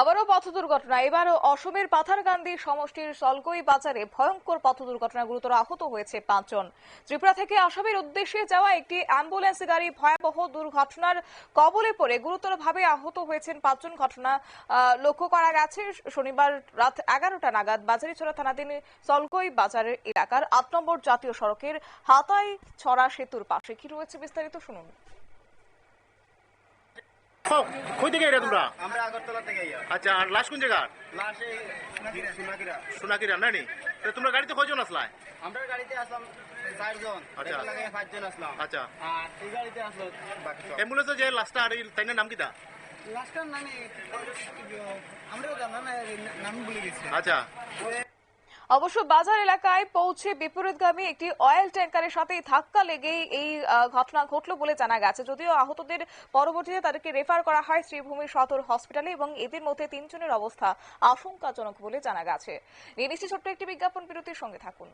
আবারও পথ দুর্ঘটনা। এবারও অসমের পাথারকান্দি সমষ্টির সলকই বাজারে ভয়ঙ্কর পথ দুর্ঘটনায় গুরুতর আহত হয়েছে পাঁচজন। ত্রিপুরা থেকে আসামের উদ্দেশ্যে যাওয়া একটি অ্যাম্বুলেন্স গাড়ি ভয়াবহ দুর্ঘটনার কবলে পড়ে গুরুতরভাবে আহত হয়েছেন পাঁচজন ঘটনা লক্ষ্য করা গেছে শনিবার রাত এগারোটা নাগাদ বাজারিছড়া থানাধীন সলকই বাজারের এলাকার আট নম্বর জাতীয় সড়কের হাতাই ছড়া সেতুর পাশে। কি রয়েছে বিস্তারিত শুনুন। কই থেকে এটা তোমরা? আমরা আগরতলা থেকে আচ্ছা আর লাশ কোন জায়গা লাশে সোনাকিরা সোনাকিরা সোনাকিরা না তো তোমরা গাড়িতে কয়জন আসলাই আমরা গাড়িতে আসলাম চারজন আচ্ছা। পাঁচজন আসলাম। আচ্ছা। আর এই গাড়িতে আসলো অ্যাম্বুলেন্সে যে লাশটা আর তাই নাম কিটা লাস্টের নামে আমরা জানা নাম ভুলে গেছি। আচ্ছা। অবশ্য বাজার এলাকায় পৌঁছে বিপরীতগামী একটি অয়েল ট্যাঙ্কারের সাথে ধাক্কা লেগেই এই ঘটনা ঘটল বলে জানা গেছে। যদিও আহতদের পরবর্তীতে তাদেরকে রেফার করা হয় শ্রীভূমি সদর হসপিটালে এবং এদের মধ্যে তিনজনের অবস্থা আশঙ্কাজনক বলে জানা গেছে। নিয়ে ছোট্ট একটি বিজ্ঞাপন বিরতির সঙ্গে থাকুন।